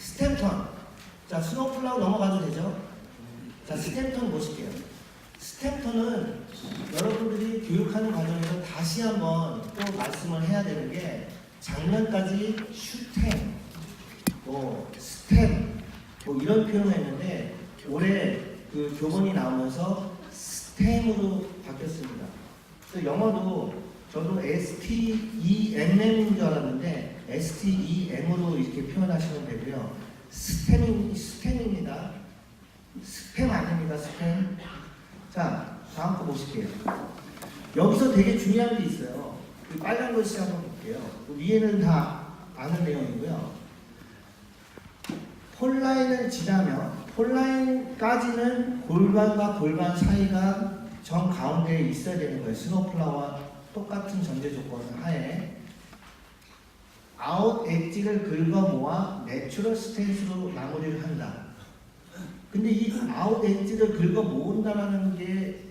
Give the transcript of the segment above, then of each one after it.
스탬턴. 자, 스노우플라워 넘어가도 되죠? 자, 스탬턴 보실게요. 스탬턴은 여러분들이 교육하는 과정에서 다시 한번 또 말씀을 해야 되는 게 작년까지 슈템, 뭐 스템, 뭐 이런 표현을 했는데 올해 그 교본이 나오면서 스템으로 바뀌었습니다. 그래서 영어도 저도 STEMM인 줄 알았는데 STEM으로 이렇게 표현하시면 되고요. 스템이 스템입니다. 스팸 아닙니다. 스팸. 자, 다음 거 보실게요. 여기서 되게 중요한 게 있어요. 그 빨간 글씨 한번 볼게요. 그 위에는 다 아는 내용이고요. 폴라인을 지나면 폴라인까지는 골반과 골반 사이가 정 가운데에 있어야 되는 거예요. 스노플라와 똑같은 전제 조건 하에 아웃 엣지를 긁어 모아 내추럴 스탠스로 마무리를 한다. 근데 이 아웃 엣지를 긁어 모은다라는 게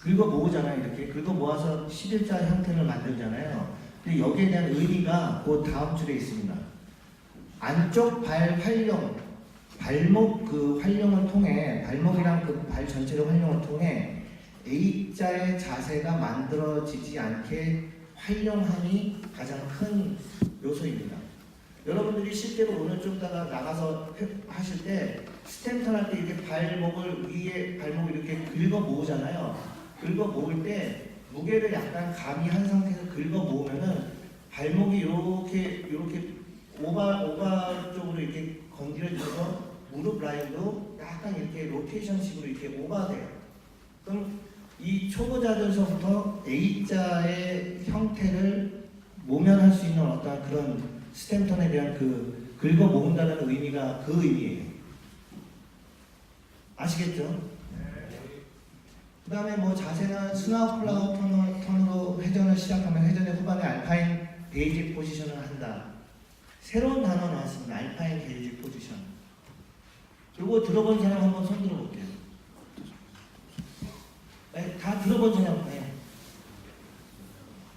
긁어 모으잖아요. 이렇게 긁어 모아서 11자 형태를 만들잖아요. 근데 여기에 대한 의미가 그 다음 줄에 있습니다. 안쪽 발 활용, 발목 그 활용을 통해 발목이랑 그 발 전체의 활용을 통해 A자의 자세가 만들어지지 않게 활용함이 가장 큰 요소입니다. 여러분들이 실제로 오늘 좀 이따가 나가서 해- 하실 때 스탬턴 할 때 이렇게 발목을 위에 발목을 이렇게 긁어 모으잖아요. 긁어 모을 때 무게를 약간 가미한 상태에서 긁어 모으면은 발목이 이렇게 이렇게 오바 오바 쪽으로 이렇게 건드려져서 무릎 라인도 약간 이렇게 로테이션식으로 이렇게 오바돼요. 그럼 이 초보자들서부터 A자의 형태를 모면할 수 있는 어떤 그런 스탬턴에 대한 그 긁어 모은다는 의미가 그 의미예요. 아시겠죠? 그 다음에 뭐 자세는 스나우플라워 턴- 턴으로 회전을 시작하면 회전의 후반에 알파인 베이직 포지션을 한다. 새로운 단어 나왔습니다. 알파인 베이직 포지션. 요거 들어본 사람 한번 손 들어볼게요. 네, 다 들어본 사람, 네.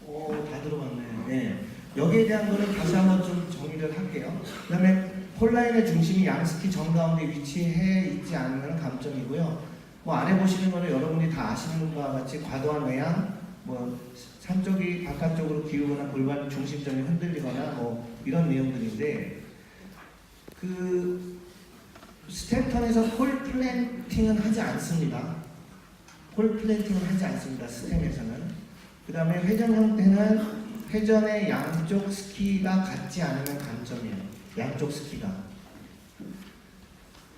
오, 다 들어봤네. 네. 여기에 대한 거를 다시 한번 좀 정리를 할게요. 그 다음에 폴라인의 중심이 양스키 정가운데 위치해 있지 않는 감점이고요. 뭐 아래 보시는 거는 여러분이 다 아시는 것과 같이 과도한 외양, 뭐 산쪽이 바깥쪽으로 기우거나 골반 중심점이 흔들리거나 뭐 이런 내용들인데 그 스탬턴에서 폴 플랜팅은 하지 않습니다. 폴 플랜팅은 하지 않습니다. 스탬에서는. 그 다음에 회전 형태는 회전의 양쪽 스키가 같지 않으면 감점이에요. 양쪽 스키가.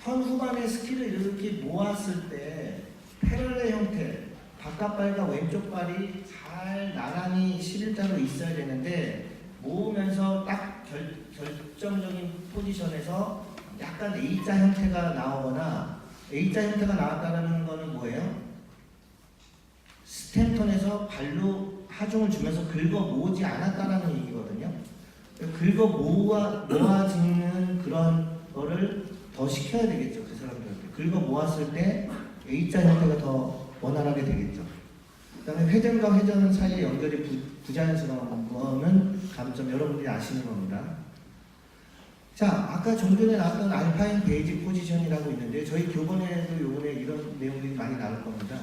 턴 후반에 스키를 이렇게 모았을 때 패럴의 형태, 바깥 발과 왼쪽 발이 잘 나란히 11자로 있어야 되는데 모으면서 딱 결, 결정적인 포지션에서 약간 A자 형태가 나오거나 A자 형태가 나왔다는 거는 뭐예요? 스탬턴에서 발로 하중을 주면서 긁어 모으지 않았다라는 얘기거든요. 긁어 모아 모아지는 그런 거를 더 시켜야 되겠죠 그 사람들한테. 긁어 모았을 때 A자 형태가 더 원활하게 되겠죠. 그 다음에 회전과 회전 사이의 연결이 부, 부자연스러운 거는 감점 여러분들이 아시는 겁니다. 자, 아까 좀 전에 나왔던 알파인 베이직 포지션이라고 있는데 저희 교본에도 요번에 이런 내용들이 많이 나올 겁니다.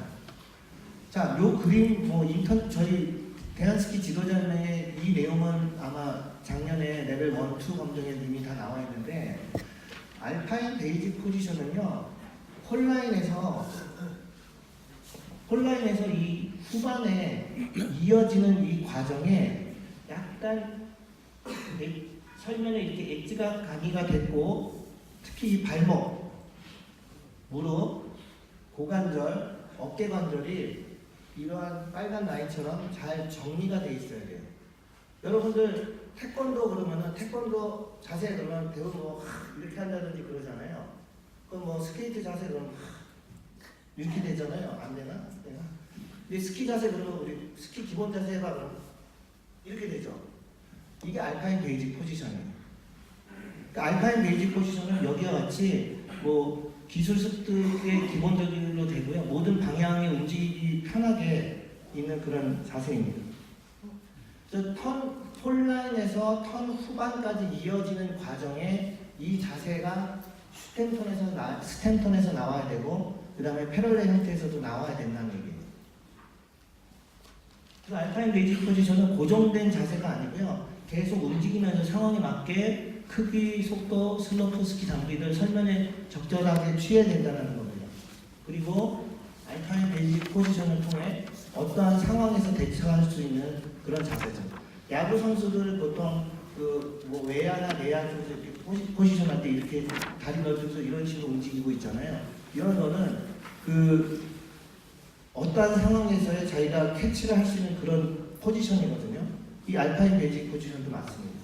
자, 요 그림 뭐 인턴 저희 대한스키 지도자의 이 내용은 아마 작년에 레벨 1, 2 검정에 이미 다 나와 있는데 알파인 베이직 포지션은요 홀라인에서 홀라인에서 이 후반에 이어지는 이 과정에 약간 에- 설면에 이렇게 엣지가 가미가 됐고 특히 이 발목, 무릎, 고관절, 어깨 관절이 이러한 빨간 라인처럼 잘 정리가 돼 있어야 돼요. 여러분들 태권도 그러면은 태권도 자세 그러면 배우고 하, 이렇게 한다든지 그러잖아요. 그럼 뭐 스케이트 자세 그러면 하, 이렇게 되잖아요. 안 되나? 근데 스키 자세 그러면 우리 스키 기본 자세 해봐 그럼 이렇게 되죠. 이게 알파인 베이직 포지션이에요. 그러니까 알파인 베이직 포지션은 여기와 같이 뭐 기술 습득의 기본적으로 되고요. 모든 움직이기 편하게 있는 그런 자세입니다. 그래서 턴 폴라인에서 턴 후반까지 이어지는 과정에 이 자세가 스탠턴에서 나, 스탠턴에서 나와야 되고 그 다음에 패럴렐 형태에서도 나와야 된다는 얘기예요. 그 알파인 베이직 포지션은 고정된 자세가 아니고요. 계속 움직이면서 상황에 맞게 크기, 속도, 슬로프 스키 장비를 설명에 적절하게 취해야 된다는 겁니다. 그리고 알파인 베이직 포지션을 통해 어떠한 상황에서 대처할 수 있는 그런 자세죠. 야구 선수들 보통 그뭐 외야나 내야 쪽에서 포지, 포지션 할 때 이렇게 다리 넓혀서 이런 식으로 움직이고 있잖아요. 이런 거는 그 어떠한 상황에서의 자기가 캐치를 할 수 있는 그런 포지션이거든요. 이 알파인 베이직 포지션도 맞습니다.